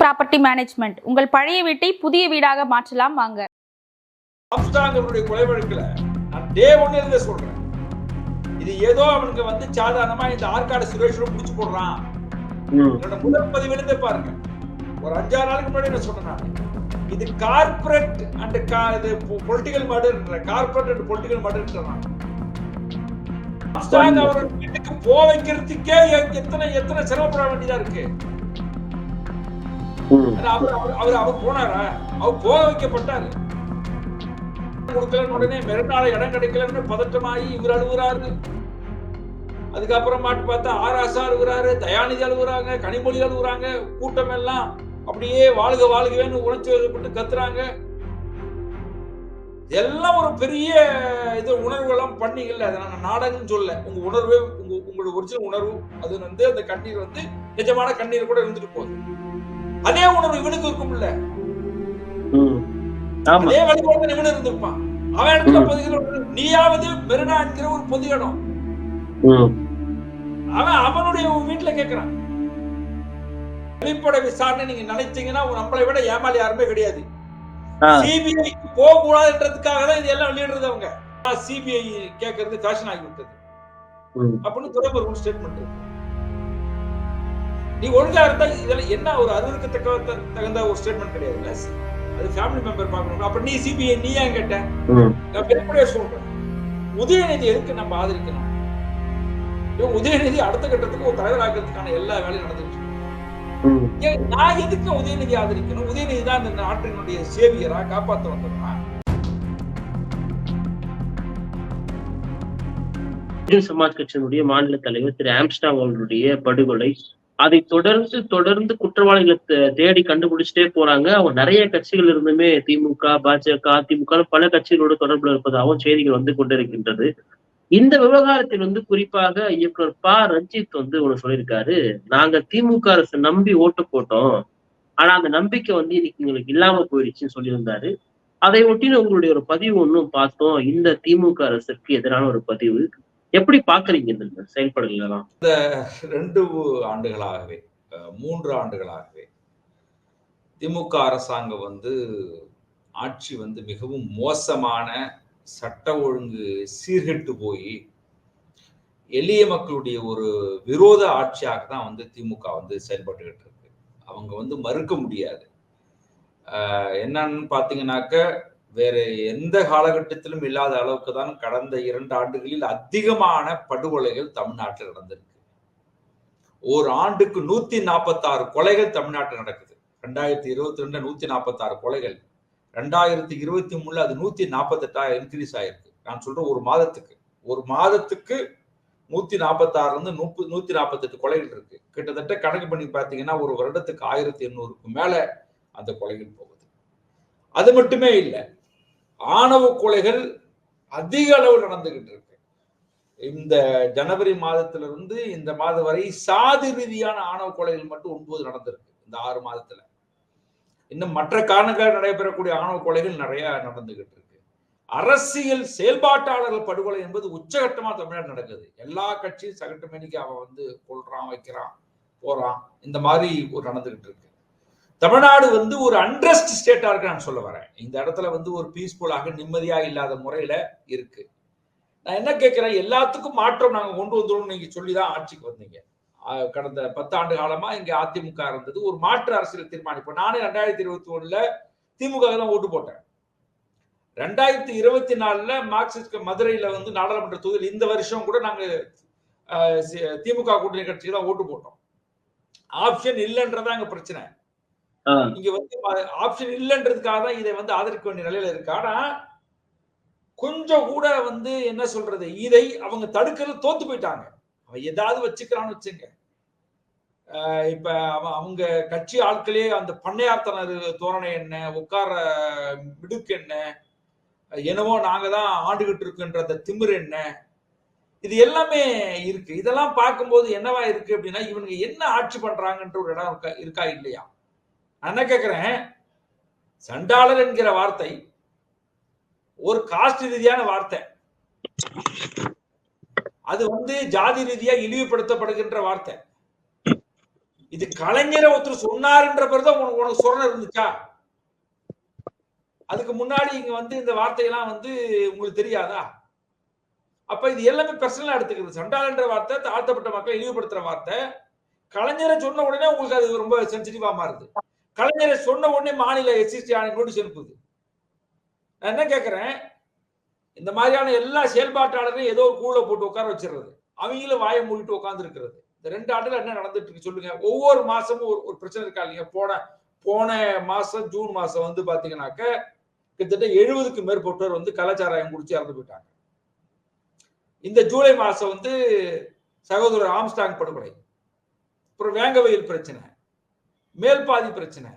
Property management உங்கள் பழைய வீட்டை புதிய வீடாக மாற்றலாம் வாங்க. கொலை வழக்குல நான் டே ஒன்னு இருந்தே சொல்றேன். இது ஏதோ அவனுக்கு வந்து சாதாரணமா இந்த ஆற்காடு சுரேஷ் பிடிச்சு போடுறான். ம், என்னோட முதல் பதிவிலிருந்தே பாருங்க. ஒரு அஞ்சாறு நாளுக்கு முன்னாடி என்ன சொன்னேன் இது கார்ப்பரேட் அண்ட் இது political murder corporate and political murder Armstrong அவர் வீட்டுக்கு போக வைக்கிறதுக்கே எத்தனை எத்தனை சிரமப்பட வேண்டியதா இருக்கு? அவர் அவர் அவர் அவர் போனாரா? அவர் போக வைக்கப்பட்டாரு. கொடுக்கலன்னு உடனே மறுநாள் இடம் கிடைக்கலன்னு பதட்டமாகி இவர் அழுகுறாரு. அதுக்கப்புறம் மாட்டு பார்த்தா ஆராசா அழுகுறாரு தயாநிதி அழுகுறாங்க கனிமொழி அழுகுறாங்க கூட்டம் எல்லாம் அப்படியே வாழ்க வாழ்கவேன்னு உணர்ச்சி வசப்பட்டு கத்துறாங்க. எல்லாம் ஒரு பெரிய இது உணர்வுகளும் பண்ணீங்கல்ல அதை நான் நாடகம்னு சொல்ல உங்க உணர்வே உங்க உங்களோட ஒரிஜினல் உணர்வு. அது வந்து அந்த கண்ணீர் வந்து நிஜமான கண்ணீர் கூட இருந்துட்டு போகுது. அதே உணர்வு இவனுக்கு இருக்கும்ல அதே வழிபாடு இவனு இருந்திருப்பான். அவன் இடத்துல ம். பொது இடம் நீயாவது மெரினா என்கிற ஒரு பொது இடம் அவன் அவனுடைய வீட்டுல கேக்குறான். வெளிப்படை விசாரணை நீங்க நினைச்சீங்கன்னா நம்மளை விட ஏமாளி யாருமே கிடையாது. ஆ, சிபிஐக்கு போக கூடாதுன்றதுக்காக தான் இது எல்லாம் வெளியிடுறது அவங்க. சிபிஐ கேட்கறது ஃபேஷன் ஆகி விட்டது. அப்படின்னு துறைமுருகன் ஸ்டேட்மெண்ட் நீ ஒழுங்கா இருந்தா இதெல்லாம் என்ன ஒரு அருவருக்கத்தக்க தகுந்த ஒரு ஸ்டேட்மெண்ட் கிடையாது அது ஃபேமிலி மெம்பர் பார்க்கணும் அப்ப நீ சிபிஐ நீ ஏன் கேட்ட? நான் வெளிப்படையா சொல்றேன் உதயநிதி எதுக்கு நம்ம ஆதரிக்கணும்? உதயநிதி அடுத்த கட்டத்துக்கு ஒரு தலைவர் ஆக்கிறதுக்கான எல்லா வேலையும் நடந்துட்டு இருக்கு. ம். ஏன் நான் எதுக்கு உதயநிதி ஆதரிக்கணும்? உதயநிதி தான் இந்த நாட்டினுடைய சேவியரா? காப்பாத்த வந்தவனா சமாஜ் கட்சியினுடைய மாநில தலைவர் திரு ஆம்ஸ்டாங் அவர்களுடைய படுகொலை அதை தொடர்ந்து தொடர்ந்து குற்றவாளிகளை தேடி கண்டுபிடிச்சிட்டே போறாங்க. அவங்க நிறைய கட்சிகள் இருந்துமே திமுக பாஜக அதிமுக பல கட்சிகளோட தொடர்புல இருப்பதாகவும் செய்திகள் வந்து கொண்டிருக்கின்றது. இந்த விவகாரத்தில் வந்து குறிப்பாக இயக்குனர் ப. ரஞ்சித் வந்து ஒண்ணு சொல்லியிருக்காரு. நாங்க திமுக அரசு நம்பி ஓட்டு போட்டோம். ஆனா அந்த நம்பிக்கை வந்து இன்னைக்கு எங்களுக்கு இல்லாம போயிடுச்சுன்னு சொல்லியிருந்தாரு. அதை ஒட்டின உங்களுடைய ஒரு பதிவு ஒன்றும் பார்த்தோம். இந்த திமுக அரசுக்கு எதிரான ஒரு பதிவு. எப்படி பாக்குறீங்க இந்த செயல்பாடுகள் இந்த ரெண்டு ஆண்டுகளாகவே மூன்று ஆண்டுகளாகவே திமுக அரசாங்கம் வந்து ஆட்சி வந்து மிகவும் மோசமான சட்ட ஒழுங்கு சீர்கெட்டு போய் எளிய மக்களுடைய ஒரு விரோத ஆட்சியாக தான் வந்து திமுக வந்து செயல்பட்டுக்கிட்டு இருக்கு. அவங்க வந்து மறுக்க முடியாது. என்னன்னு பார்த்தீங்கன்னாக்க வேற எந்த காலகட்டத்திலும் இல்லாத அளவுக்கு தான் கடந்த இரண்டு ஆண்டுகளில் அதிகமான படுகொலைகள் தமிழ்நாட்டில் நடந்திருக்கு. ஒரு ஆண்டுக்கு நூத்தி நாற்பத்தாறு கொலைகள் தமிழ்நாட்டில் நடக்குது. ரெண்டாயிரத்தி இருபத்தி ரெண்டு நூத்தி நாற்பத்தாறு கொலைகள். ரெண்டாயிரத்தி இருபத்தி மூணுல அது நூத்தி நாற்பத்தெட்டா இன்க்ரீஸ் ஆயிருக்கு. நான் சொல்றேன் ஒரு மாதத்துக்கு. ஒரு மாதத்துக்கு நூத்தி நாற்பத்தாறுல இருந்து நூப்பு நூத்தி நாற்பத்தெட்டு கொலைகள் இருக்கு. கிட்டத்தட்ட கணக்கு பண்ணி பார்த்தீங்கன்னா ஒரு வருடத்துக்கு ஆயிரத்தி எண்ணூறுக்கு மேல அந்த கொலைகள் போகுது. அது மட்டுமே இல்லை. ஆணவ கொலைகள் அதிக அளவு நடந்துகிட்டு இருக்கு. இந்த ஜனவரி மாதத்திலிருந்து இந்த மாதம் வரை சாதி ரீதியான ஆணவ கொலைகள் மட்டும் ஒன்பது நடந்திருக்கு இந்த ஆறு மாதத்துல. இன்னும் மற்ற காரணங்களால் நடைபெறக்கூடிய ஆணவ கொலைகள் நிறைய நடந்துகிட்டு இருக்கு. அரசியல் செயல்பாட்டாளர்கள் படுகொலை என்பது உச்சகட்டமா தமிழ்நாடு நடக்குது. எல்லா கட்சியும் சகட்டு மணிக்கு அவன் வந்து கொள்றான் வைக்கிறான் போறான். இந்த மாதிரி ஒரு நடந்துகிட்டு இருக்கு. தமிழ்நாடு வந்து ஒரு அண்ட்ரஸ்ட் ஸ்டேட்டா இருக்கு நான் சொல்ல வரேன். இந்த இடத்துல வந்து ஒரு பீஸ்ஃபுல்லாக நிம்மதியா இல்லாத முறையில இருக்கு. நான் என்ன கேட்கிறேன்? எல்லாத்துக்கும் மாற்றம் நாங்க கொண்டு வந்துடும் நீங்க சொல்லிதான் ஆட்சிக்கு வந்தீங்க. கடந்த பத்தாண்டு காலமா இங்க அதிமுக இருந்தது. ஒரு மாற்று அரசியல் தீர்மானிப்போம் நானே ரெண்டாயிரத்தி இருபத்தி ஒண்ணுல திமுக தான் ஓட்டு போட்டேன். ரெண்டாயிரத்தி இருபத்தி நாலுல மார்க்சிஸ்ட் மதுரையில வந்து நாடாளுமன்ற தொகுதியில் இந்த வருஷம் கூட நாங்க திமுக கூட்டணி கட்சிக்கு தான் ஓட்டு போட்டோம். ஆப்ஷன் இல்லைன்றதான் அங்க பிரச்சனை. இங்க வந்து ஆப்ஷன் இல்லைன்றதுக்காக தான் இதை வந்து ஆதரிக்க வேண்டிய நிலையில இருக்கு. ஆனா கொஞ்சம் கூட வந்து என்ன சொல்றது இதை அவங்க தடுக்கிறது தோத்து போயிட்டாங்க. அவன் ஏதாவது வச்சுக்கிறான்னு வச்சுங்க. ஆஹ் இப்ப அவன் அவங்க கட்சி ஆட்களே அந்த பண்ணையார்த்தனர் தோரணை என்ன உட்கார மிடுக்கு என்ன என்னவோ நாங்க தான் ஆண்டுகிட்டு இருக்குன்ற அந்த திமிர் என்ன இது எல்லாமே இருக்கு. இதெல்லாம் பார்க்கும்போது என்னவா இருக்கு அப்படின்னா இவனுங்க என்ன ஆட்சி பண்றாங்கன்ற ஒரு இடம் இருக்கா இருக்கா இல்லையா? நான் என்ன சண்டாளர் என்கிற வார்த்தை ஒரு காஸ்ட் ரீதியான வார்த்தை. அது வந்து ஜாதி ரீதியா இழிவுபடுத்தப்படுகின்ற வார்த்தை. இது கலைஞரை ஒருத்தர் சொன்னாருன்ற பிறகுதான் உனக்கு உனக்கு சொரணம் இருந்துச்சா? அதுக்கு முன்னாடி இங்க வந்து இந்த வார்த்தையெல்லாம் வந்து உங்களுக்கு தெரியாதா? அப்ப இது எல்லாமே பர்சனலா எடுத்துக்கிறது. சண்டாளன்ற வார்த்தை தாழ்த்தப்பட்ட மக்களை இழிவுபடுத்துற வார்த்தை. கலைஞரை சொன்ன உடனே உங்களுக்கு அது ரொம்ப சென்சிட்டிவா மாறுது. கலைஞரை சொன்ன உடனே மாநில எஸ்சிஸ்டி ஆணையம் நோட்டீஸ் அனுப்புது நான் என்ன கேட்குறேன் இந்த மாதிரியான எல்லா செயல்பாட்டாளரையும் ஏதோ ஒரு கூழ போட்டு உட்கார வச்சிடுறது. அவங்களும் வாயை மூடிட்டு உட்கார்ந்து இருக்கிறது இந்த ரெண்டு ஆண்டுல என்ன நடந்துட்டு இருக்கு சொல்லுங்க. ஒவ்வொரு மாசமும் ஒரு ஒரு பிரச்சனை இருக்கா இல்லைங்க போன போன மாசம் ஜூன் மாசம் வந்து பாத்தீங்கன்னாக்க கிட்டத்தட்ட எழுபதுக்கு மேற்பட்டோர் வந்து கலாச்சாரம் குடிச்சு இறந்து போயிட்டாங்க. இந்த ஜூலை மாசம் வந்து சகோதரர் ஆம்ஸ்டாங் படுகொலை. அப்புறம் வேங்கவயல் பிரச்சனை. மேல்பாதி பிரச்சனை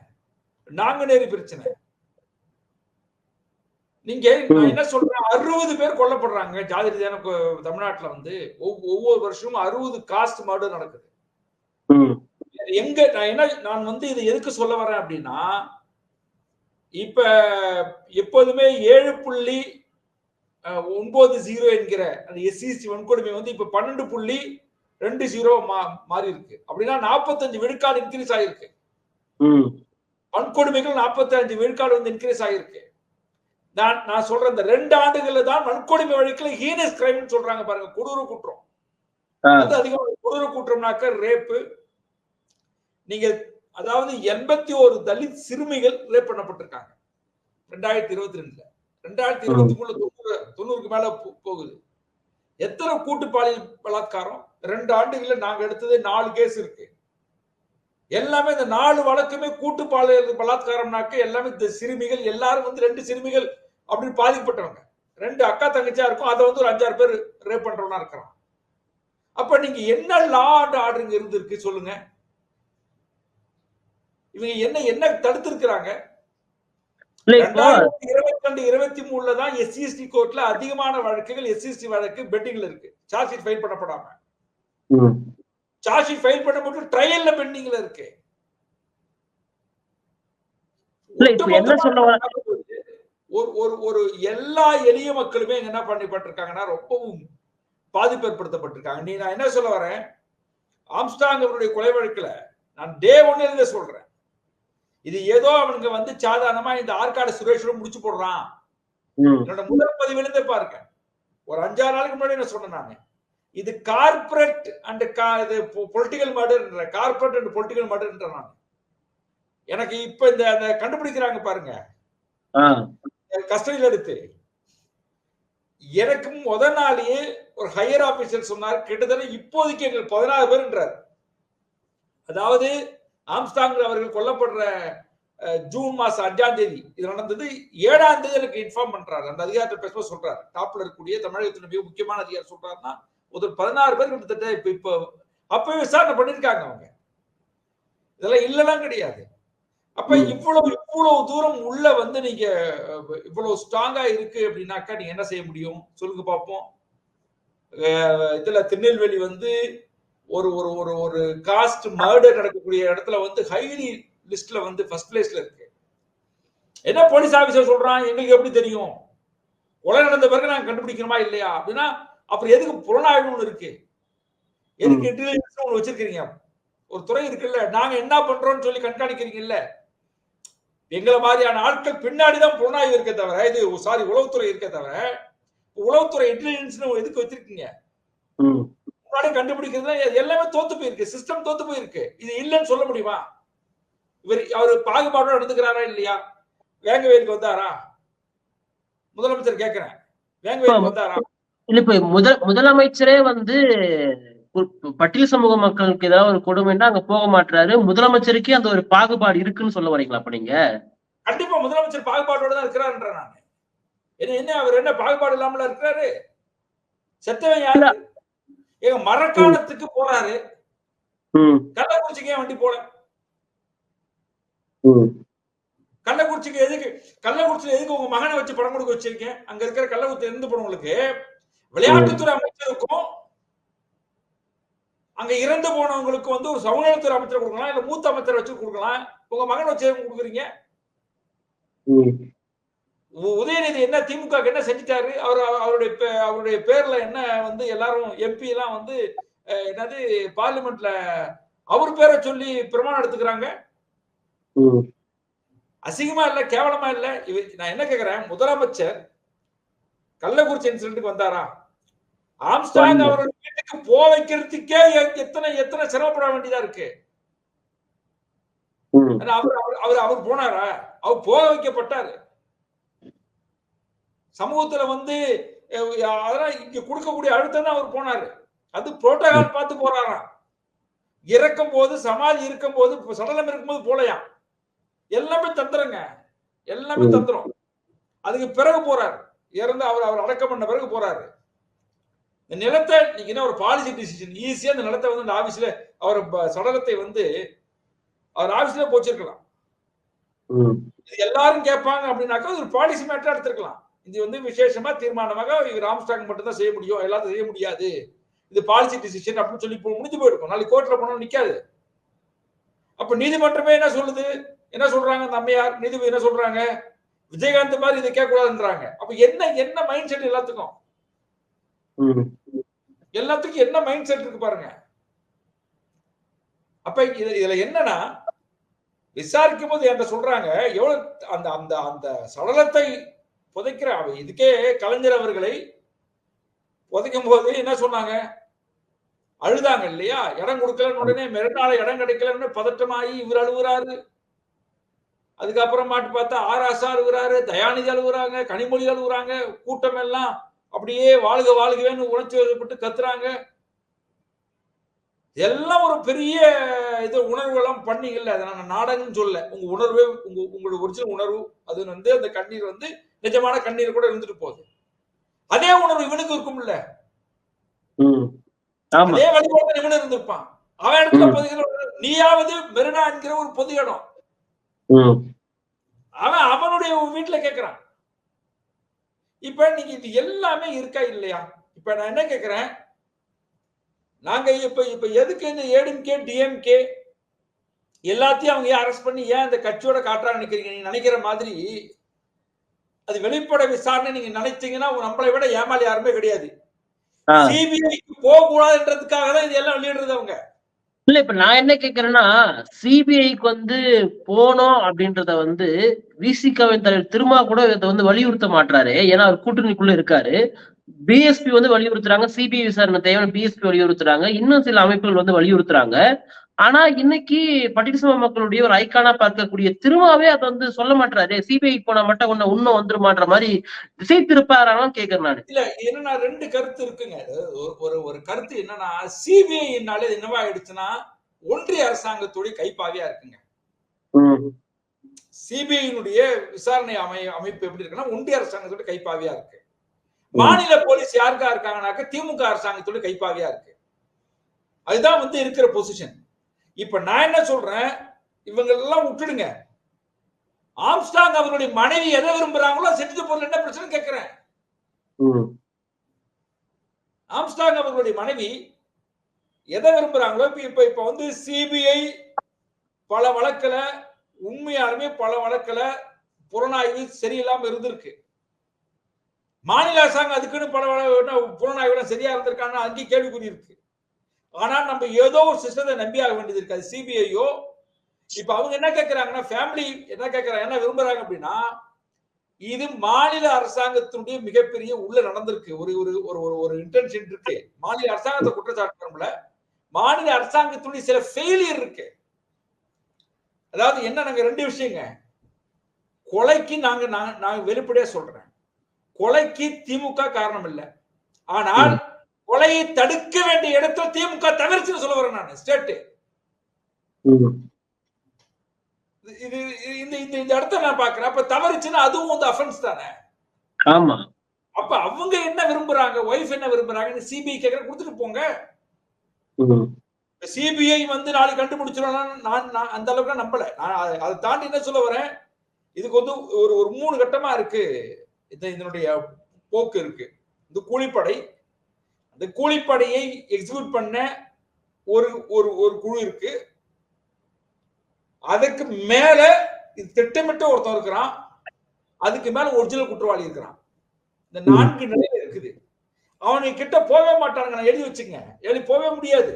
நாங்குநேரி பிரச்சனை. நீங்க நான் என்ன சொல்றேன் அறுபது பேர் கொல்லப்படுறாங்க ஜாதி ரீதியான தமிழ்நாட்டுல வந்து ஒவ்- ஒவ்வொரு வருஷமும் அறுபது காஸ்ட் மர்டர் நடக்குது. எங்க நான் என்ன நான் வந்து இது எதுக்கு சொல்ல வரேன் அப்படின்னா இப்ப எப்போதுமே ஏழு புள்ளி ஒன்பது ஜீரோ என்கிற அந்த எஸ்சிசி வன்கொடுமை வந்து இப்ப பன்னெண்டு புள்ளி ரெண்டு ஜீரோ மா மாறி இருக்கு அப்படின்னா நாற்பத்தஞ்சு விழுக்காடு இன்க்ரீஸ் ஆயிருக்கு. வன்கொடுமைகள் நாற்பத்தஞ்சு விழுக்காடு வந்து இன்க்ரீஸ் ஆயிருக்கு நான் நான் சொல்றேன் இந்த ரெண்டு ஆண்டுகள்ல தான் வன்கொடுமை வழக்குல ஹீனஸ் கிரைம் சொல்றாங்க பாருங்க கொடூர குற்றம். அது அதிகமா கொடூர குற்றம்னாக்க ரேப்பு நீங்க அதாவது எண்பத்தி ஒரு தலித் சிறுமிகள் ரேப் பண்ணப்பட்டிருக்காங்க. ரெண்டாயிரத்தி இருபத்தி ரெண்டுல. ரெண்டாயிரத்தி இருபத்தி மூணுல தொண்ணூறு தொண்ணூறுக்கு மேல போகுது. எத்தனை கூட்டு பாலியல் பலாத்காரம்? ரெண்டு ஆண்டுகள்ல நாங்க எடுத்தது நாலு கேஸ் இருக்கு. எல்லாமே இந்த நாலு வழக்குமே கூட்டு பாலியல் பலாத்காரம்னாக்க எல்லாமே இந்த சிறுமிகள் எல்லாரும் வந்து ரெண்டு சிறுமிகள் அப்படின்னு பாதிக்கப்பட்டவங்க. ரெண்டு அக்கா தங்கச்சியா இருக்கும் அதை வந்து ஒரு அஞ்சாறு பேர் ரேப் பண்றவனா இருக்கிறான். அப்ப நீங்க என்ன லா அண்ட் ஆர்டருங்க இருந்திருக்கு சொல்லுங்க. இவங்க என்ன என்ன தடுத்திருக்கிறாங்க? இருபத்தி ரெண்டு இருபத்தி மூணுல தான் எஸ்சிஎஸ்டி கோர்ட்ல அதிகமான வழக்குகள் எஸ்சிஎஸ்டி வழக்கு பெட்டிங்ல இருக்கு. சார்ஜ் ஷீட் ஃபைல் பண்ணப்படாம. சார்ஜ் ஷீட் ஃபைல் பண்ண மட்டும் ட்ரையல்ல பெண்டிங்ல இருக்கு. என்ன ஒரு ஒரு ஒரு எல்லா எளிய மக்களுமே என்ன பண்ணப்பட்டிருக்காங்கன்னா ரொம்பவும் பாதிப்பு ஏற்படுத்தப்பட்டிருக்காங்க நீ நான் என்ன சொல்ல வரேன்? ஆம்ஸ்டாங் அவருடைய கொலை வழக்குல நான் டே ஒன்னு இருந்தே சொல்றேன். இது ஏதோ அவனுங்க வந்து சாதாரணமா இந்த ஆற்காடு சுரேஷோட முடிச்சு போடுறான். என்னோட முதல் பதிவிலிருந்தே பாருங்க. ஒரு அஞ்சாறு நாளுக்கு முன்னாடி நான் சொன்னேன் நானு. இது கார்ப்பரேட் அண்ட் இது political murder corporate and political murder நான். எனக்கு இப்ப இந்த கண்டுபிடிக்கிறாங்க பாருங்க. கஸ்டடியில் எடுத்து. எனக்கு முத நாளையே ஒரு ஹையர் ஆபீசர் சொன்னார் கிட்டத்தட்ட இப்போதைக்கு எங்களுக்கு பதினாறு பேர்ன்றார். அதாவது ஆம்ஸ்டாங் அவர்கள் கொல்லப்படுற ஜூன் மாசம் அஞ்சாம் தேதி இது நடந்தது. ஏழாம் தேதி எனக்கு இன்ஃபார்ம் பண்றாரு. அந்த அதிகாரத்தை பேசும்போது சொல்றாரு. டாப்ல இருக்கக்கூடிய தமிழகத்தின் மிக முக்கியமான அதிகாரி சொல்றாருன்னா ஒரு பதினாறு பேர் கிட்டத்தட்ட இப்ப இப்போ அப்பவே விசாரணை பண்ணிருக்காங்க அவங்க. இதெல்லாம் இல்லலாம் கிடையாது. அப்ப. இவ்வளவு இவ்வளவு தூரம் உள்ள வந்து நீங்க இவ்வளவு ஸ்ட்ராங்கா இருக்கு அப்படின்னாக்கா நீங்க என்ன செய்ய முடியும்? சொல்லுங்க பார்ப்போம். இதுல திருநெல்வேலி வந்து ஒரு ஒரு ஒரு ஒரு காஸ்ட் மர்டர் நடக்கக்கூடிய இடத்துல வந்து ஹைலி லிஸ்ட்ல வந்து ஃபர்ஸ்ட் பிளேஸ்ல இருக்கு. என்ன போலீஸ் ஆபீசர் சொல்றான்? எங்களுக்கு எப்படி தெரியும்? கொலை நடந்த பிறகு நாங்க கண்டுபிடிக்கணுமா இல்லையா? அப்படின்னா அப்புறம் எதுக்கு புலனாய்வு ஒண்ணு இருக்கு? எதுக்கு இன்டெலிஜென்ஸ் ஒண்ணு வச்சிருக்கீங்க ஒரு துறை இருக்குல்ல நாங்க என்ன பண்றோம்னு சொல்லி கண்காணிக்கிறீங்கல்ல? எங்களை மாதிரியான ஆட்கள் பின்னாடி தான் புலனாய்வு இருக்க தவிர இது சாரி உளவுத்துறை இருக்க தவிர உளவுத்துறை இன்டெலிஜென்ஸ் எதுக்கு வச்சிருக்கீங்க? முன்னாடி கண்டுபிடிக்கிறது எல்லாமே தோத்து போயிருக்கு சிஸ்டம் தோத்து போயிருக்கு. இது இல்லைன்னு சொல்ல முடியுமா? இவர் அவர் பாகுபாடோட நடந்துக்கிறாரா இல்லையா? வேங்கவேலுக்கு வந்தாரா? முதலமைச்சர் கேட்கிறேன் வேங்கவேலுக்கு வந்தாரா? இல்ல இப்ப முதல் முதலமைச்சரே வந்து பட்டியல் சமூக மக்களுக்கு ஏதாவது ஒரு கொடுமைன்னா அங்க போக மாட்டாரு முதலமைச்சருக்கே அந்த ஒரு பாகுபாடு இருக்குன்னு சொல்ல வரீங்களா அப்ப நீங்க? கண்டிப்பா முதலமைச்சர் பாகுபாடோட தான் இருக்கிறாருன்ற நான். என்ன என்ன அவர் என்ன பாகுபாடு இல்லாமல இருக்கிறாரு? செத்தவன் யாரு? எங்க மரக்காணத்துக்கு போறாரு. கள்ளக்குறிச்சிக்கு ஏன் வண்டி போல? கள்ளக்குறிச்சிக்கு எதுக்கு கள்ளக்குறிச்சியில எதுக்கு உங்க மகனை வச்சு படம் கொடுக்க வச்சிருக்கேன்? அங்க இருக்கிற கள்ளக்குறிச்சி இருந்து போனவங்களுக்கு விளையாட்டுத்துறை அமைச்சருக்கும் அங்க இறந்து போனவங்களுக்கு வந்து ஒரு சமூகத்துறை அமைச்சர் கொடுக்கலாம் இல்ல மூத்த அமைச்சர் வச்சு கொடுக்கலாம். உங்க மகன் வச்சு கொடுக்குறீங்க. உதயநிதி என்ன திமுக என்ன செஞ்சுட்டாரு? அவர் அவருடைய அவருடைய பேர்ல என்ன வந்து எல்லாரும் எம்பி எல்லாம் வந்து என்னது பார்லிமெண்ட்ல அவர் பேரை சொல்லி பிரமாணம் எடுத்துக்கிறாங்க. அசிங்கமா இல்ல கேவலமா இல்ல. இவ நான் என்ன கேக்குறேன்? முதலமைச்சர் கள்ளக்குறிச்சி இன்சிடென்ட்க்கு வந்தாரா? ஆம்ஸ்டாங். அவரோட வீட்டுக்கு போ வைக்கிறதுக்கே எத்தனை எத்தனை சிரமப்பட வேண்டியதா இருக்கு? அவர் அவர் அவர் போனாரா? அவர் போக வைக்கப்பட்டாரு. சமூகத்துல வந்து அதெல்லாம் இங்க கொடுக்கக்கூடிய அழுத்தம் தான் அவர் போனாரு. அது புரோட்டோகால் பார்த்து போறாராம். இறக்கும் போது சமாதி இருக்கும் போது சடலம் இருக்கும்போது போலையாம். எல்லாமே தந்துருங்க. எல்லாமே. தந்துரும். அதுக்கு பிறகு போறாரு. இறந்து அவர் அவர் அடக்கம் பண்ண பிறகு போறாரு. இந்த நிலத்தை நீங்க என்ன ஒரு பாலிசி டிசிஷன் ஈஸியா இந்த நிலத்தை வந்து இந்த ஆபீஸ்ல அவர் சடலத்தை வந்து அவர் ஆபீஸ்ல போச்சிருக்கலாம். இது எல்லாரும் கேட்பாங்க அப்படின்னாக்கா ஒரு பாலிசி மேட்டரா எடுத்திருக்கலாம். இது வந்து விசேஷமா தீர்மானமாக இவர் ஆம்ஸ்டாங் மட்டும் தான் செய்ய முடியும். எல்லாத்தையும் செய்ய முடியாது. இது பாலிசி டிசிஷன் அப்படின்னு சொல்லி முடிஞ்சு போயிருக்கும். நாளைக்கு கோர்ட்ல போனா நிக்காது. அப்ப நீதிமன்றமே என்ன சொல்லுது? என்ன சொல்றாங்க? அந்த அம்மையார் நீதிபதி என்ன சொல்றாங்க? விஜயகாந்த் மாதிரி இதை கேட்க கூடாதுன்றாங்க அப்ப என்ன என்ன மைண்ட் செட் எல்லாத்துக்கும் எல்லாத்துக்கும் என்ன மைண்ட் செட் இருக்கு பாருங்க. அப்ப இது இதுல என்னன்னா விசாரிக்கும் போது என்கிட்ட சொல்றாங்க எவ்வளவு அந்த அந்த அந்த சடலத்தை புதைக்கிற அவ இதுக்கே கலைஞர் அவர்களை புதைக்கும் போது என்ன சொன்னாங்க? அழுதாங்க இல்லையா? இடம் கொடுக்கலன்னு உடனே மறுநாள் இடம் கிடைக்கலன்னு பதட்டமாயி இவர் அழுகுறாரு அதுக்கப்புறமாட்டு பார்த்தா ஆராசா அழுகுறாரு தயாநிதி அழுகுறாங்க கனிமொழி அழுகுறாங்க கூட்டம் எல்லாம் அப்படியே வாழ்க வாழ்கவேன்னு உணர்ச்சி வசப்பட்டு கத்துறாங்க. எல்லாம் ஒரு பெரிய இது உணர்வுகளும் பண்ணீங்கல்ல அதை நான் நாடகம்னு சொல்ல உங்க உணர்வே உங்க உங்களோட ஒரிஜினல் உணர்வு அது வந்து அந்த கண்ணீர் வந்து நிஜமான கண்ணீர் கூட இருந்துட்டு போகுது. அதே உணர்வு இவனுக்கு இருக்கும்ல அதே வழிபாடு இவனு இருந்திருப்பான். அவன் இடத்துல. பொது நீயாவது மெரினா என்கிற ஒரு பொது இடம் அவன் அவனுடைய வீட்டுல கேக்குறான். இப்ப நீங்க இது எல்லாமே இருக்கா இல்லையா? இப்ப நான் என்ன கேக்குறேன்? நாங்க இப்ப இப்ப எதுக்கு இந்த ஏடிஎம்கே டிஎம்கே? எல்லாத்தையும் அவங்க அரெஸ்ட் பண்ணி ஏன் இந்த கட்சியோட காட்டுறாங்க நினைக்கிறீங்க? நீங்க நினைக்கிற மாதிரி அது வெளிப்பட விசாரணை நீங்க நினைச்சீங்கன்னா நம்மளை விட ஏமாளி யாருமே கிடையாது. சிபிஐக்கு போக கூடாதுன்றதுக்காக தான் இது எல்லாம் வெளியிடுறது அவங்க. இல்ல இப்ப நான் என்ன கேக்குறேன்னா சிபிஐக்கு வந்து போனோம் அப்படின்றத வந்து விசிகாவின் தலைவர் திருமா கூட இதை வந்து வலியுறுத்த மாட்டாரு ஏன்னா அவர் கூட்டணிக்குள்ள இருக்காரு. பிஎஸ்பி வந்து வலியுறுத்துறாங்க. சிபிஐ விசாரணை தேவை பிஎஸ்பி வலியுறுத்துறாங்க. இன்னும் சில அமைப்புகள் வந்து வலியுறுத்துறாங்க. ஆனா இன்னைக்கு பட்டியல் மக்களுடைய ஒரு ஐக்கானா பார்க்கக்கூடிய திருமாவே அதை வந்து சொல்ல மாட்டாரு சிபிஐ போனா மட்டும் ஒன்னு இன்னும் வந்துருமான்ற மாதிரி திசை திருப்பாரான்னு கேக்குறேன் நானு. இல்ல என்னன்னா ரெண்டு கருத்து இருக்குங்க. ஒரு- ஒரு கருத்து என்னன்னா சிபிஐனாலே என்னவா ஆயிடுச்சுன்னா ஒன்றிய அரசாங்கத்துடைய கைப்பாவியா இருக்குங்க. சிபிஐனுடைய விசாரணை அமை அமைப்பு எப்படி இருக்குன்னா ஒன்றிய அரசாங்கத்தோட கைப்பாவியா இருக்கு. மாநில போலீஸ் யாருக்கா இருக்காங்கனாக்க திமுக அரசாங்கத்தோட கைப்பாவியா இருக்கு. அதுதான் வந்து இருக்கிற பொசிஷன் இப்ப நான் என்ன சொல்றேன்? இவங்க எல்லாம் விட்டுடுங்க. ஆம்ஸ்டாங் அவருடைய மனைவி எதை விரும்புறாங்களோ செஞ்சு போறதுல என்ன பிரச்சனை கேட்கிறேன். ஆம்ஸ்டாங் அவர்களுடைய மனைவி எதை விரும்புறாங்களோ இப்ப இப்ப இப்ப வந்து சிபிஐ பல வழக்குல உண்மையாலுமே பல வழக்குல புலனாய்வு சரியில்லாம இருந்திருக்கு. மாநில அரசாங்கம் அதுக்குன்னு பல வழ- புலனாய்வு சரியா இருந்திருக்கான்னு அங்கேயும் கேள்விக்குறி இருக்கு. ஆனா நம்ம ஏதோ ஒரு சிஸ்டத்தை நம்பி ஆக வேண்டியது இருக்காது சிபிஐயோ இப்ப அவங்க என்ன கேட்கறாங்கன்னா ஃபேமிலி என்ன கேட்கறாங்க என்ன விரும்புறாங்க அப்படின்னா இது மாநில அரசாங்கத்தினுடைய மிகப்பெரிய உள்ள நடந்திருக்கு. ஒரு ஒரு ஒரு ஒரு ஒரு இன்டென்ஷன் இருக்கு. மாநில அரசாங்கத்தை குற்றச்சாட்டு மாநில அரசாங்கத்துடைய சில ஃபெயிலியர் இருக்கு. அதாவது என்ன நாங்க ரெண்டு விஷயங்க. கொலைக்கு நாங்க நாங்க வெளிப்படையா சொல்றேன். கொலைக்கு திமுக காரணம் இல்லை. ஆனால் கொலையை தடுக்க வேண்டிய இடத்துல திமுக தவிர்த்துன்னு சொல்ல வரேன் நான் ஸ்டேட் இது இந்த இந்த இந்த இடத்த நான் பாக்குறேன் அப்ப தவறுச்சுன்னா அதுவும் வந்து அஃபென்ஸ் தானே? ஆமா. அப்ப அவங்க என்ன விரும்புறாங்க? ஒய்ஃப் என்ன விரும்புறாங்கன்னு சிபிஐ கேட்கற கொடுத்துட்டு போங்க. சிபிஐ வந்து நாளைக்கு கண்டுபிடிச்சிடும் நான் நான் அந்த அளவுக்கு நம்பல. நான் அதை- அதை தாண்டி என்ன சொல்ல வரேன்? இதுக்கு வந்து ஒரு ஒரு மூணு கட்டமா இருக்கு. இந்த இதனுடைய போக்கு இருக்கு. இந்த கூலிப்படை அந்த கூலிப்படையை எக்ஸிக்யூட் பண்ண ஒரு ஒரு ஒரு குழு இருக்கு. அதுக்கு மேல இது திட்டமிட்ட ஒருத்தன் இருக்கிறான். அதுக்கு மேல ஒரிஜினல் குற்றவாளி இருக்கிறான். இந்த நான்கு நிலையில இருக்குது. அவனுக்கு கிட்ட போகவே மாட்டானுங்க. நான் எழுதி வச்சுங்க எழுதி போகவே முடியாது.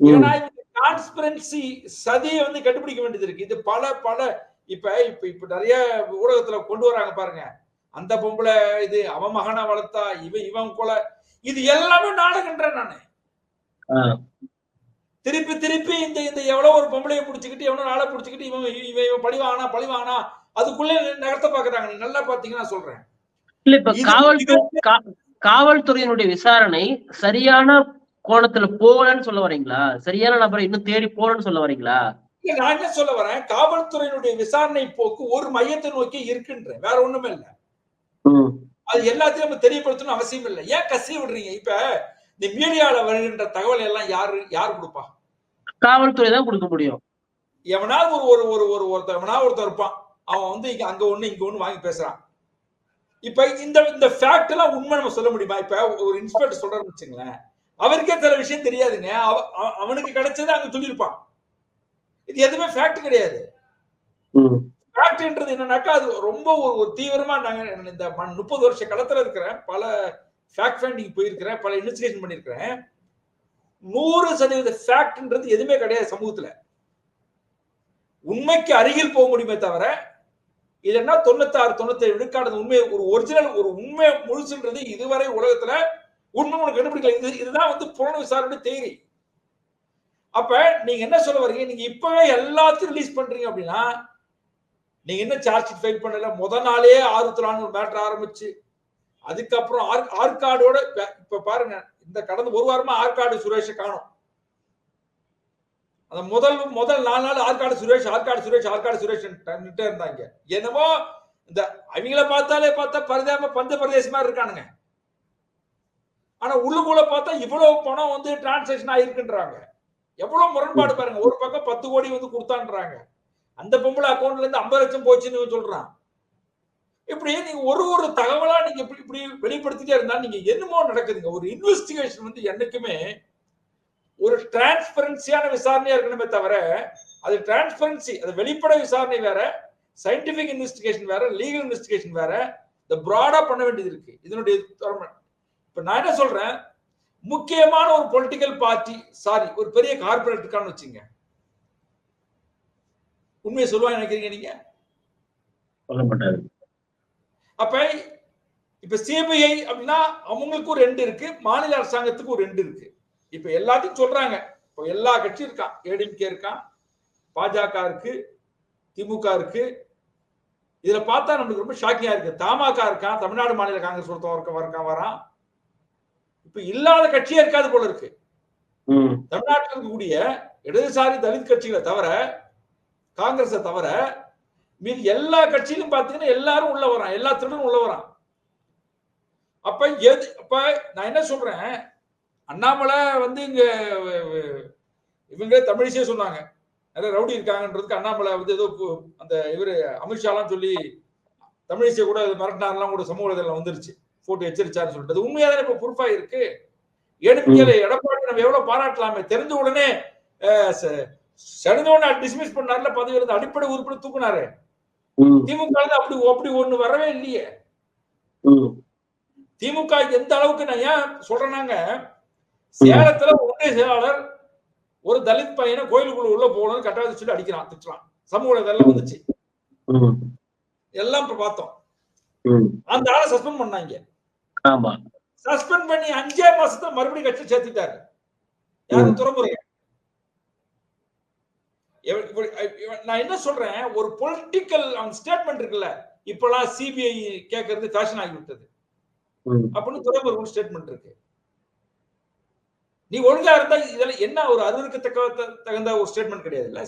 ஏன்னா டிரான்ஸ்பரன்சி சதியை வந்து கண்டுபிடிக்க வேண்டியது இருக்கு. இது பல பல இப்ப இப்ப இப்ப நிறைய ஊடகத்துல கொண்டு வராங்க பாருங்க. அந்த பொம்பளை இது அவன் மகனை வளர்த்தா இவன் இவன் கொலை. இது எல்லாமே நாடகன்றேன் நானு. திருப்பி திருப்பி இந்த இந்த எவ்வளவு ஒரு பொம்பளையை புடிச்சுக்கிட்டு எவ்வளவு நாளை புடிச்சுக்கிட்டு இவன் இவன் இவன் பழிவானா பழிவானா அதுக்குள்ளே நகர்த்த பாக்குறாங்க நீங்க நல்லா பாத்தீங்கன்னா சொல்றேன். இல்ல இப்ப காவல்துறை காவல்துறையினுடைய விசாரணை சரியான கோணத்துல போகலன்னு சொல்ல வரீங்களா? சரியான நபரை இன்னும் தேடி போகலன்னு சொல்ல வரீங்களா? இல்ல, நான் என்ன சொல்ல வரேன்? காவல்துறையினுடைய விசாரணை போக்கு ஒரு மையத்தை நோக்கி இருக்குன்றேன். வேற ஒண்ணுமே இல்ல. அது எல்லாத்தையும் நம்ம தெரியப்படுத்தணும் அவசியம் இல்லை. ஏன் கசி விடுறீங்க? இப்ப இந்த மீடியால வருகின்ற தகவல் எல்லாம் யாரு யார் கொடுப்பா? காவல்துறை தான் கொடுக்க முடியும். எவனாவது ஒரு ஒரு ஒரு ஒரு ஒருத்தர் எவனாவது ஒருத்தர் இருப்பான். அவன் வந்து இங்க அங்க ஒண்ணு இங்க ஒண்ணு வாங்கி பேசுறான். இப்ப இந்த இந்த ஃபேக்ட் எல்லாம் உண்மை நம்ம சொல்ல முடியுமா? இப்ப ஒரு இன்ஸ்பெக்டர் சொல்றான்னு வச்சுங்களேன். அவருக்கே சில விஷயம் தெரியாதுங்க. அவ- அவ- அவனுக்கு கிடைச்சது அங்க சொல்லியிருப்பான். இது எதுவுமே ஃபேக்ட் கிடையாது. ம். என்னன்னாக்கா அது ரொம்ப ஒரு ஒரு தீவிரமா நாங்க இந்த முப்பது வருஷ களத்துல இருக்கிறேன். பல ஃபேக்ட் ஃபைண்டிங் போயிருக்கிறேன். பல இன்வெஸ்டிகேஷன் பண்ணியிருக்கிறேன். நூறு சதவீத ஃபேக்ட்ன்றது எதுவுமே கிடையாது சமூகத்துல. உண்மைக்கு அருகில் போக முடியுமே தவிர இல்லைன்னா தொண்ணூத்தாறு தொண்ணூத்தேழு விழுக்காடு உண்மை ஒரு ஒரிஜினல் ஒரு உண்மை முழுசுன்றது இதுவரை உலகத்துல உண்மை உனக்கு கண்டுபிடிக்கல. இது இதுதான் வந்து புலன விசாரணை தேரி அப்ப நீங்க என்ன சொல்ல வரீங்க நீங்க இப்பவே எல்லாத்தையும் ரிலீஸ் பண்றீங்க அப்படின்னா நீங்க என்ன சார்ஜ் ஷீட் ஃபைல் பண்ணல? முத நாளே ஆறுத்தலான்னு ஒரு மேட்டர் ஆரம்பிச்சு. அதுக்கப்புறம் ஆர் ஆற்காடோட இப்ப- பாருங்க இந்த கடந்த ஒரு வாரமா ஆற்காடு சுரேஷ காணும். அந்த முதல் முதல் நாலு நாள் ஆற்காடு சுரேஷ் ஆற்காடு சுரேஷ் ஆற்காடு சுரேஷ் இருந்தாங்க. என்னமோ இந்த அவங்கள பார்த்தாலே பார்த்தா பரிதாம பஞ்ச பிரதேசம் மாதிரி இருக்கானுங்க. ஆனா உள்ளுக்குள்ள பார்த்தா இவ்வளவு பணம் வந்து டிரான்சாக்ஷன் ஆயிருக்குன்றாங்க. எவ்வளவு முரண்பாடு பாருங்க. ஒரு பக்கம் பத்து கோடி வந்து கொடுத்தான்றாங்க. அந்த பொம்பளை அக்கௌண்ட்ல இருந்து ஐம்பது லட்சம் போச்சுன்னு சொல்றான். இப்படி நீங்க ஒரு ஒரு தகவலா நீங்க இப்படி இப்படி வெளிப்படுத்திட்டே இருந்தா நீங்க என்னமோ நடக்குதுங்க. ஒரு இன்வெஸ்டிகேஷன் வந்து என்னைக்குமே ஒரு டிரான்ஸ்பரன்சியான விசாரணையா இருக்கணுமே தவிர அது டிரான்ஸ்பரன்சி அது வெளிப்படை விசாரணை வேற சயின்டிபிக் இன்வெஸ்டிகேஷன் வேற லீகல் இன்வெஸ்டிகேஷன் வேற இந்த ப்ராடா பண்ண வேண்டியது இருக்கு. இதனுடைய தரம- இப்ப நான் என்ன சொல்றேன்? முக்கியமான ஒரு பொலிட்டிக்கல் பார்ட்டி சாரி ஒரு பெரிய கார்பரேட் இருக்கான்னு வச்சுங்க. உண்மையை சொல்லுவாங்க நினைக்கிறீங்க நீங்க? சொல்ல மாட்டாரு. அப்ப இப்ப சிபிஐ அப்படின்னா அவங்களுக்கும் ரெண்டு இருக்கு மாநில அரசாங்கத்துக்கும் ஒரு ரெண்டு இருக்கு. இப்ப எல்லாத்தையும் சொல்றாங்க. இப்போ எல்லா கட்சியும் இருக்கான். ஏடிஎம்கே இருக்கான். பாஜக இருக்கு. திமுக இருக்கு. இதுல பார்த்தா நம்மளுக்கு ரொம்ப ஷாக்கிங்கா இருக்கு. தமாக இருக்கான். தமிழ்நாடு மாநில காங்கிரஸ் ஒருத்தன் இருக்க இருக்கான் வரான். இப்ப இல்லாத கட்சியே இருக்காது போல இருக்கு. தமிழ்நாட்டில் இருக்கக்கூடிய இடதுசாரி தலித் கட்சிகளை தவிர காங்கிரஸை தவிர மீதி எல்லா கட்சியிலும் பாத்தீங்கன்னா எல்லாரும் உள்ள வரான். எல்லா திருடனும் உள்ள வரான். அப்ப எது அப்ப நான் என்ன சொல்றேன்? அண்ணாமலை வந்து இங்க இவங்களே இவங்க தமிழிசே சொன்னாங்க. நிறைய ரவுடி இருக்காங்கன்றதுக்கு அண்ணாமலை வந்து ஏதோ அந்த இவரு அமித்ஷாலாம் சொல்லி தமிழிசை கூட மிரட்டினாரெல்லாம் கூட சமூக இதெல்லாம் வந்துருச்சு. போட்டு எச்சரிச்சாருன்னு சொல்லிட்டு. அது உண்மையா தானே இப்ப ப்ரூஃபா இருக்கு ஏடிஎம்கேல எடப்பாடி நம்ம எவ்வளவு பாராட்டலாமே? தெரிஞ்ச உடனே அஹ், ச- தெரிஞ்ச உடனே டிஸ்மிஸ் பண்ணார்ல பதவியில இருந்து அடிப்படை உறுப்பினர் தூக்குனாரு. திமுக அப்படி அப்படி ஒண்ணு வரவே இல்லையே. திமுக எந்த அளவுக்கு நான் ஏன் சொல்றேன்னாங்க சேலத்துல ஒன்றிய செயலாளர் ஒரு தலித் பையனை கோயிலுக்குள்ள உள்ள போகணும்னு கட்டாயத்தை சொல்லி அடிக்கிறான் திட்டுறான். சமூக இதெல்லாம் வந்துச்சு. எல்லாம் இப்ப பார்த்தோம். அந்த ஆளை சஸ்பெண்ட் பண்ணாங்க. ஆமா. சஸ்பெண்ட் பண்ணி அஞ்சே மாசத்துல மறுபடியும் கட்சி சேர்த்துட்டாரு. யாரும் துறமுறை நான் என்ன சொல்றேன் ஒரு பொலிட்டிக்கல் ஸ்டேட்மெண்ட் இருக்குல்ல இப்பெல்லாம் சிபிஐ கேட்கறது ஃபேஷன் ஆகிவிட்டது. அப்படின்னு துறைமுருகன் ஸ்டேட்மெண்ட் இருக்கு நீ ஒழுங்கா இருந்தா இதெல்லாம் என்ன ஒரு அறிவிக்கத்தக்க தகுந்த ஒரு ஸ்டேட்மெண்ட் கிடையாது இல்ல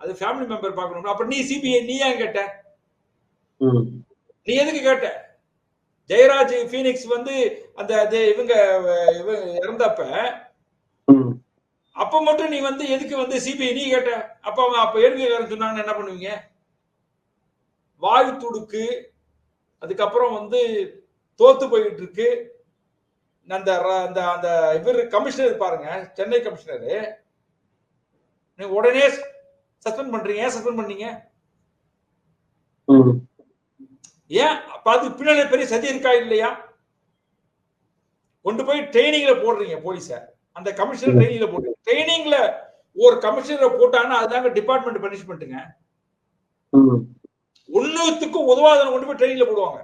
அது ஃபேமிலி மெம்பர் பார்க்கணும் அப்ப நீ சிபிஐ நீ ஏன் கேட்ட. நீ எதுக்கு கேட்ட ஜெயராஜ் ஃபீனிக்ஸ் வந்து அந்த இவங்க இவங்க இறந்தப்ப. அப்ப மட்டும் நீ வந்து எதுக்கு வந்து சிபிஐ நீ கேட்ட? அப்ப அவன் அப்ப ஏழ்மையாளர் சொன்னாங்கன்னு என்ன பண்ணுவீங்க? வாய் துடுக்கு. அதுக்கப்புறம் வந்து தோத்து போயிட்டு இருக்கு அந்த அந்த அந்த இவர் கமிஷனர் பாருங்க சென்னை கமிஷனரு நீ உடனே சஸ்பெண்ட் பண்றீங்க. ஏன் சஸ்பெண்ட் பண்ணீங்க. ஏன்? அப்ப அது பின்னாடி பெரிய சதி இருக்கா இல்லையா? கொண்டு போய் ட்ரைனிங்ல போடுறீங்க போலீஸ அந்த கமிஷனர் ட்ரைனிங்ல போடுறீங்க ட்ரைனிங்ல ஒரு கமிஷனரை போட்டாங்கன்னா அதுதாங்க டிபார்ட்மெண்ட் பனிஷ்மெண்ட்டுங்க ம், ஒண்ணுத்துக்கும் உதவாதனை கொண்டு போய் ட்ரெயின்ல போடுவாங்க.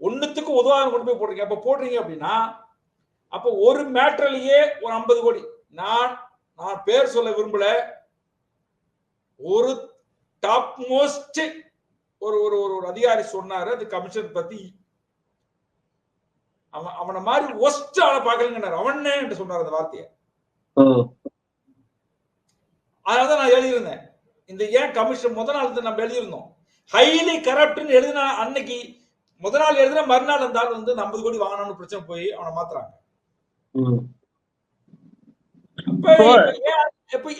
ஒண்ணுத்துக்கும் உதவாதனை கொண்டு போய் போடுறீங்க. அப்ப போடுறீங்க அப்படின்னா அப்ப ஒரு மேட்டர்லயே ஒரு ஐம்பது கோடி. நான் நான் பேர் சொல்ல விரும்பல. ஒரு டாப் மோஸ்ட் ஒரு ஒரு ஒரு ஒரு அதிகாரி சொன்னாரு. அது கமிஷன் பத்தி அவன் அவனை மாதிரி ஒஸ்ட் ஆளை பார்க்கலங்கன்னாரு அவனே என்று சொன்னார் அந்த வார்த்தையை. அதனாலதான் நான் எழுதியிருந்தேன். இந்த ஏன் கமிஷன் முத நாள் நம்ம எழுதியிருந்தோம். ஹைலி கரப்ட்னு எழுதின அன்னைக்கு முத நாள் எழுதின மறுநாள் அந்த ஆள் வந்து 50 கோடி வாங்கணும்னு பிரச்சனை போய் அவனை மாத்துறாங்க.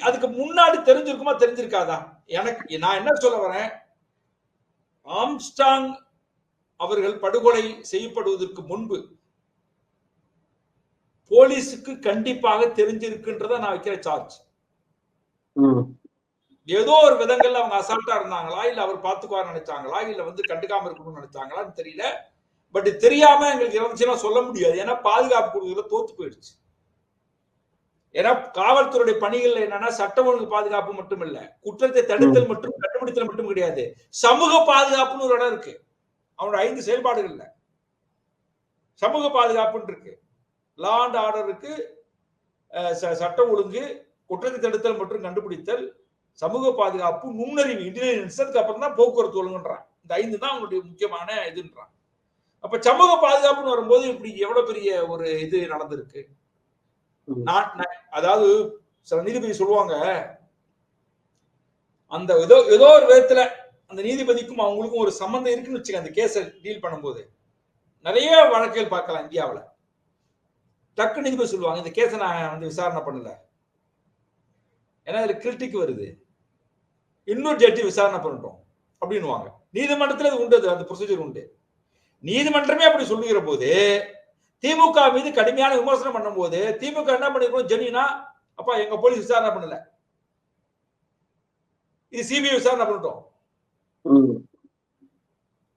அதுக்கு முன்னாடி தெரிஞ்சிருக்குமா தெரிஞ்சிருக்காதா? எனக்கு நான் என்ன சொல்ல வரேன்? ஆம்ஸ்டாங் அவர்கள் படுகொலை செய்யப்படுவதற்கு முன்பு போலீஸுக்கு கண்டிப்பாக தெரிஞ்சிருக்குன்றத நான் வைக்கிற சார்ஜ் ஏதோ ஒரு விதங்கள்ல அவங்க அசால்ட்டா இருந்தாங்களா இல்ல அவர் பாத்துக்குவார் நினைச்சாங்களா இல்ல வந்து கண்டுக்காம இருக்கணும்னு நினைச்சாங்களான்னு தெரியல. பட் தெரியாம எங்களுக்கு இருந்துச்சுன்னா சொல்ல முடியாது. ஏன்னா பாதுகாப்பு கொடுக்கறதுல தோத்து போயிடுச்சு. ஏன்னா காவல்துறையுடைய பணிகள் என்னன்னா சட்ட ஒழுங்கு பாதுகாப்பு மட்டும் இல்ல குற்றத்தை தடுத்தல் மற்றும் கண்டுபிடித்தல் மட்டும் கிடையாது. சமூக பாதுகாப்புன்னு ஒரு இடம் இருக்கு. அவனோட ஐந்து செயல்பாடுகள்ல. சமூக பாதுகாப்புன்னு இருக்கு. லா அண்ட் ஆர்டர் இருக்கு அஹ் ச- சட்ட ஒழுங்கு குற்றத்தை தடுத்தல் மற்றும் கண்டுபிடித்தல் சமூக பாதுகாப்பு நுண்ணறிவு இன்டெலிஜென்ஸ் அதுக்கப்புறம் தான் போக்குவரத்து ஒழுங்குன்றான். இந்த ஐந்து தான் அவங்களுடைய முக்கியமான இதுன்றான். அப்ப சமூக பாதுகாப்புன்னு வரும்போது இப்படி எவ்வளவு பெரிய ஒரு இது நடந்திருக்கு? அதாவது சில நீதிபதி சொல்லுவாங்க அந்த ஏதோ ஏதோ ஒரு விதத்துல அந்த நீதிபதிக்கும் அவங்களுக்கும் ஒரு சம்பந்தம் இருக்குன்னு வச்சுக்க அந்த கேஸை டீல் பண்ணும்போது. நிறைய வழக்குகள் பார்க்கலாம் இந்தியாவுல. டக்கு நீதிபதி சொல்லுவாங்க இந்த கேஸை நான் வந்து விசாரணை பண்ணல. ஏன்னா இதுல கிரிட்டிக் வருது. இன்னொரு ஜட்ஜி விசாரணை பண்ணட்டும் அப்படின்னுவாங்க. நீதிமன்றத்துல அது உண்டு அந்த ப்ரொசீஜர் உண்டு. நீதிமன்றமே அப்படி சொல்லுகிற போது திமுக மீது கடுமையான விமர்சனம் பண்ணும்போது திமுக என்ன பண்ணிருக்கணும் ஜெனினா அப்பா எங்க போலீஸ் விசாரணை பண்ணல. இது சிபிஐ விசாரணை பண்ணட்டும்.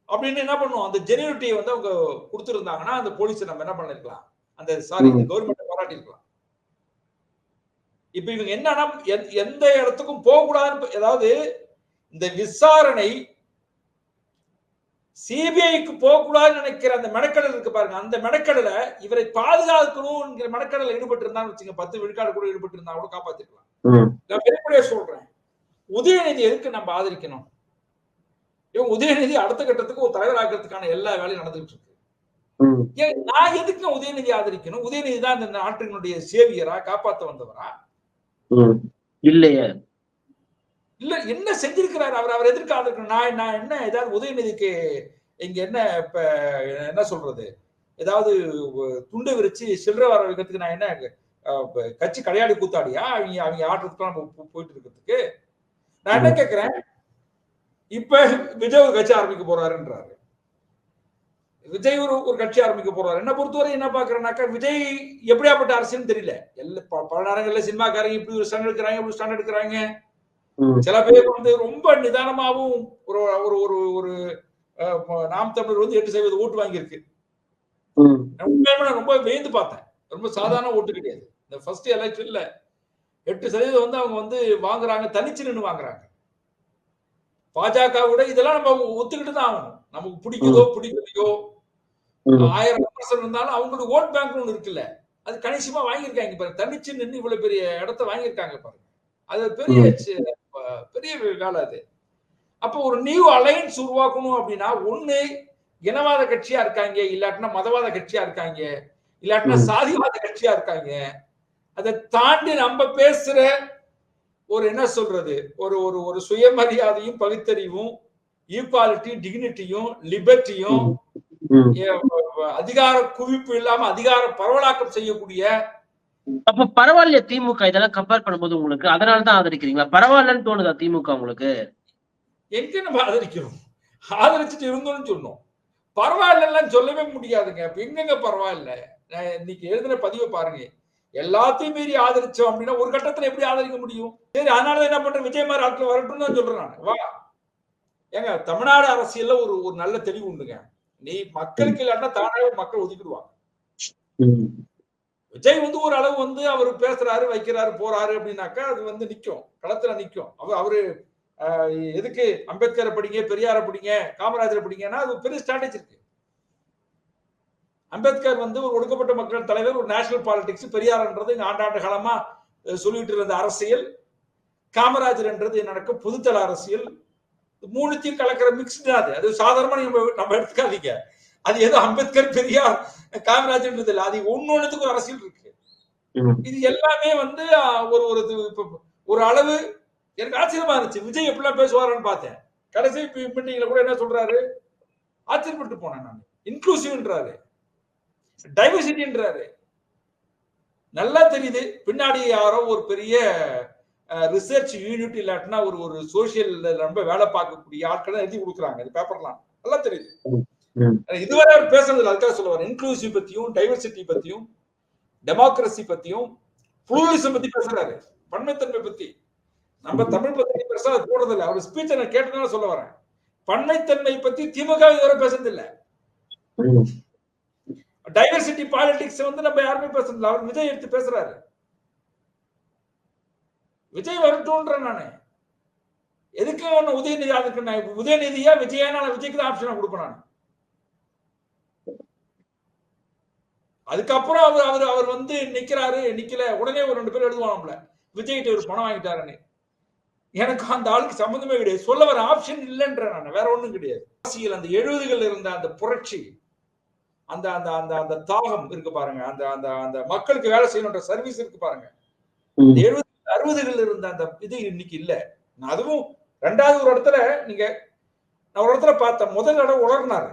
அப்படின்னு என்ன பண்ணுவோம் அந்த ஜெனியூரிட்டியை வந்து அவங்க கொடுத்துருந்தாங்கன்னா அந்த போலீஸை நம்ம என்ன பண்ணிருக்கலாம்? அந்த சாரி இந்த கவர்மெண்ட் பாராட்டிருக்கலாம் இப்ப இவங்க என்னன்னா எந்த- இடத்துக்கும் போக கூடாதுன்னு அதாவது இந்த விசாரணை சிபிஐக்கு போக கூடாதுன்னு நினைக்கிற அந்த மெனக்கடல் இருக்கு பாருங்க. அந்த மெனக்கடலை இவரை பாதுகாக்கணும்ங்கிற மெனக்கடல ஈடுபட்டு இருந்தான்னு வச்சுங்க பத்து விழுக்காடு கூட ஈடுபட்டு இருந்தா கூட காப்பாத்திருக்கலாம். நான் வெளிப்படையா சொல்றேன். உதயநிதி எதுக்கு நம்ம ஆதரிக்கணும்? இவன் உதயநிதி அடுத்த கட்டத்துக்கு ஒரு தலைவர் ஆக்கிறதுக்கான எல்லா வேலையும் நடந்துகிட்டு இருக்கு. நான் எதுக்கு உதயநிதி ஆதரிக்கணும்? உதயநிதி தான் இந்த நாட்டினுடைய சேவியரா? காப்பாத்த வந்தவரா. இல்லையே. இல்ல என்ன செஞ்சிருக்கிறாரு அவர்? அவர் எதற்கு ஆதரிக்கணும்? நான் நான் என்ன ஏதாவது உதயநிதிக்கு இங்க என்ன இப்ப என்ன சொல்றது? ஏதாவது துண்டை விரிச்சு சில்லறை வர வைக்கிறதுக்கு நான் என்ன கட்சி கடையாடி கூத்தாடியா? அவங்க அவங்க ஆடுறதுக்கு நம்ம போயிட்டு இருக்கிறதுக்கு நான் என்ன கேக்குறேன்? இப்ப விஜய் கட்சி ஆரம்பிக்க போறாருன்றாரு. விஜய் ஒரு ஒரு கட்சி ஆரம்பிக்க போறாரு. என்ன பொறுத்தவரை என்ன பாக்குறேன்னாக்கா விஜய் எப்படியாப்பட்ட அரசியல்னு தெரியல. எல்லா பல நேரங்கள்ல சினிமாக்காரங்க இப்படி ஒரு ஸ்டாண்ட் எடுக்கிறாங்க இப்படி ஸ்டாண்ட் எடுக்கிறாங்க. சில பேர் வந்து ரொம்ப நிதானமாவும் ஒரு ஒரு ஒரு ஒரு நாம் தமிழர் வந்து எட்டு சதவீத ஓட்டு வாங்கியிருக்கு. நான் ரொம்ப வியந்து பார்த்தேன். ரொம்ப சாதாரண ஓட்டு கிடையாது. இந்த ஃபர்ஸ்ட் எலெக்ஷன்ல எட்டு சதவீதம் வந்து அவங்க வந்து வாங்குறாங்க தனிச்சு நின்று வாங்குறாங்க. பாஜக விட இதெல்லாம் நம்ம ஒத்துக்கிட்டு தான் ஆகணும். நமக்கு பிடிக்குதோ பிடிக்கலையோ. ஆயிரம் விமர்சனம் இருந்தாலும் அவங்களோட ஓட் பேங்க் ஒன்று இருக்குல்ல. அது கணிசமா வாங்கியிருக்காங்க. பாருங்க தனிச்சு நின்று இவ்வளவு பெரிய இடத்த வாங்கியிருக்காங்க பாருங்க. அது பெரிய பெரிய வேலை அது. அப்போ ஒரு நியூ அலையன்ஸ் உருவாக்கணும் அப்படின்னா ஒண்ணு இனவாத கட்சியா இருக்காங்க இல்லாட்டினா மதவாத கட்சியா இருக்காங்க இல்லாட்டினா. சாதிவாத கட்சியா இருக்காங்க. அதை தாண்டி நம்ம பேசுற ஒரு என்ன சொல்றது? ஒரு ஒரு ஒரு சுயமரியாதையும் பகுத்தறிவும் ஈக்குவாலிட்டி டிக்னிட்டியும் லிபர்ட்டியும். அதிகார குவிப்பு இல்லாம அதிகார பரவலாக்கம் செய்யக்கூடிய அப்ப பரவாயில்லையா திமுக இதெல்லாம் கம்பேர் பண்ணும்போது உங்களுக்கு. அதனால தான் ஆதரிக்கிறீங்களா? பரவாயில்லன்னு தோணுதா திமுக உங்களுக்கு? எங்க நம்ம ஆதரிக்கிறோம். ஆதரிச்சுட்டு இருந்தோம்னு சொன்னோம். பரவாயில்லன்னு சொல்லவே முடியாதுங்க. இப்ப எங்கெங்க பரவாயில்ல? இன்னைக்கு எழுதின பதிவை பாருங்க. எல்லாத்தையும் மீறி ஆதரிச்சோம் அப்படின்னா ஒரு கட்டத்துல எப்படி ஆதரிக்க முடியும்? சரி அதனால என்ன பண்றேன் விஜய் மாதிரி ஆட்கள் வரட்டும் தான் சொல்றேன் நான். வா. ஏங்க தமிழ்நாடு அரசியல்ல ஒரு ஒரு நல்ல தெளிவு உண்டுங்க. நீ மக்களுக்கு இல்லாட்டா தானாவே மக்கள் ஒதுக்கிடுவாங்க. விஜய் வந்து ஒரு அளவு வந்து அவர் பேசுறாரு வைக்கிறாரு போறாரு அப்படின்னாக்கா அது வந்து நிக்கும். களத்துல நிக்கும். அவர் அவரு எதுக்கு அம்பேத்கரை படிங்க பெரியாரை பிடிங்க காமராஜரை பிடிங்கன்னா அது பெரிய ஸ்ட்ராட்டஜி இருக்கு. அம்பேத்கர் வந்து ஒரு ஒடுக்கப்பட்ட மக்கள் தலைவர் ஒரு நேஷனல் பாலிடிக்ஸ் பெரியார்ன்றது இங்க ஆண்டாண்டு காலமா சொல்லிட்டு இருந்த அரசியல் காமராஜர் என்றது நடக்க பொதுத்தள அரசியல் மூணுத்தையும் கலக்கிற மிக்ஸ் தான் அது. அது சாதாரணமா நீங்க நம்ம எடுத்துக்காதீங்க. அது ஏதோ அம்பேத்கர் பெரியார் காமராஜர்ன்றது இல்லை அது ஒன்னொன்னுத்துக்கும் அரசியல் இருக்கு. இது எல்லாமே வந்து ஒரு ஒரு ஒரு அளவு எனக்கு ஆச்சரியமா இருந்துச்சு. விஜய் எப்படிலாம் பேசுவாருன்னு பார்த்தேன். கடைசி மீட்டிங்ல கூட என்ன சொல்றாரு? ஆச்சரியப்பட்டு போனேன் நான். இன்க்ளூசிவ்ன்றாரு டைவர்சிட்டின்றாரு நல்லா தெரியுது. பின்னாடி யாரோ ஒரு பெரிய ரிசர்ச் யூனிட் இல்லாட்டினா ஒரு ஒரு சோசியல் ரொம்ப வேலை பார்க்கக்கூடிய ஆட்களை எழுதி கொடுக்குறாங்க. இது பேப்பர்லாம் நல்லா தெரியுது. இதுவரை அவர் பேசுறது அதுக்காக சொல்லுவார் இன்க்ளூசிவ் பத்தியும் டைவர்சிட்டி பத்தியும் டெமோக்ரஸி பத்தியும் புளூரிசம் பத்தி பேசுறாரு. பன்மைத்தன்மை பத்தி. நம்ம தமிழ் பத்தி பெருசா போடுறது இல்லை அவர் ஸ்பீச்சை நான் கேட்டதுனால சொல்ல வரேன். பன்மைத்தன்மை பத்தி திமுக இதுவரை பேசுறது இல்ல. டைவர்சிட்டி பாலிடிக்ஸ் வந்து நம்ம யாருமே பேசுறது அவர் விஜய் எடுத்து பேசுறாரு. விஜய் வரட்டும்ன்ற நானு. எதுக்கு ஒண்ணு உதயநிதி அதுக்கு நான் உதயநிதியா விஜயா நான் விஜய்க்கு தான் ஆப்ஷன் கொடுப்பேன் நான். அதுக்கப்புறம் அவர் அவர் அவர் வந்து நிக்கிறாரு நிக்கல. உடனே ஒரு ரெண்டு பேர் எழுதுவாங்கல்ல விஜய்கிட்ட ஒரு பணம் வாங்கிட்டாருன்னு. எனக்கு அந்த ஆளுக்கு சம்மந்தமே கிடையாது. சொல்ல வர ஆப்ஷன் இல்லைன்ற நான். வேற ஒண்ணும் கிடையாது. அரசியல் அந்த எழுபதுகள் இருந்த அந்த புரட்சி அந்த அந்த அந்த அந்த தாகம் இருக்கு பாருங்க. அந்த அந்த அந்த மக்களுக்கு வேலை செய்யணுன்ற சர்வீஸ் இருக்கு பாருங்க. எழுபது அறுபதுகள் இருந்த அந்த இது இன்னைக்கு இல்லை. நான் அதுவும் ரெண்டாவது ஒரு இடத்துல நீங்க நான் ஒரு இடத்துல பார்த்தேன். முதல் இடம் உலர்னாரு.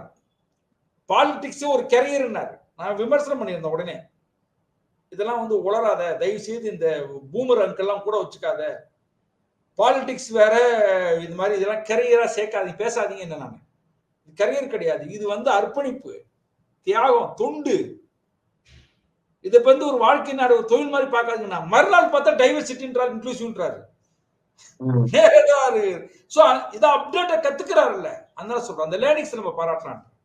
பாலிடிக்ஸ் ஒரு கெரியர்னாரு நான் விமர்சனம் பண்ணியிருந்தேன் உடனே. இதெல்லாம் வந்து உளராத தயவு செய்து இந்த பூமர் அங்கெல்லாம் கூட வச்சுக்காத. பாலிடிக்ஸ் வேற இது மாதிரி இதெல்லாம் கெரியரா சேர்க்காதீங்க பேசாதீங்க என்ன நான். கரியர் கிடையாது. இது வந்து அர்ப்பணிப்பு தியாகம் தொண்டு. இதை வந்து ஒரு வாழ்க்கை நாடு ஒரு தொழில் மாதிரி பார்க்காதீங்கன்னா மறுநாள் பார்த்தா டைவர்சிட்டின்றார் இன்க்ளூசிவ்ன்றாரு. சோ இதை அப்டேட்டை கத்துக்கிறாருல்ல. அதனால சொல்றேன். அந்த லேர்னிங்ஸ் நம்ம பாராட்டலாம்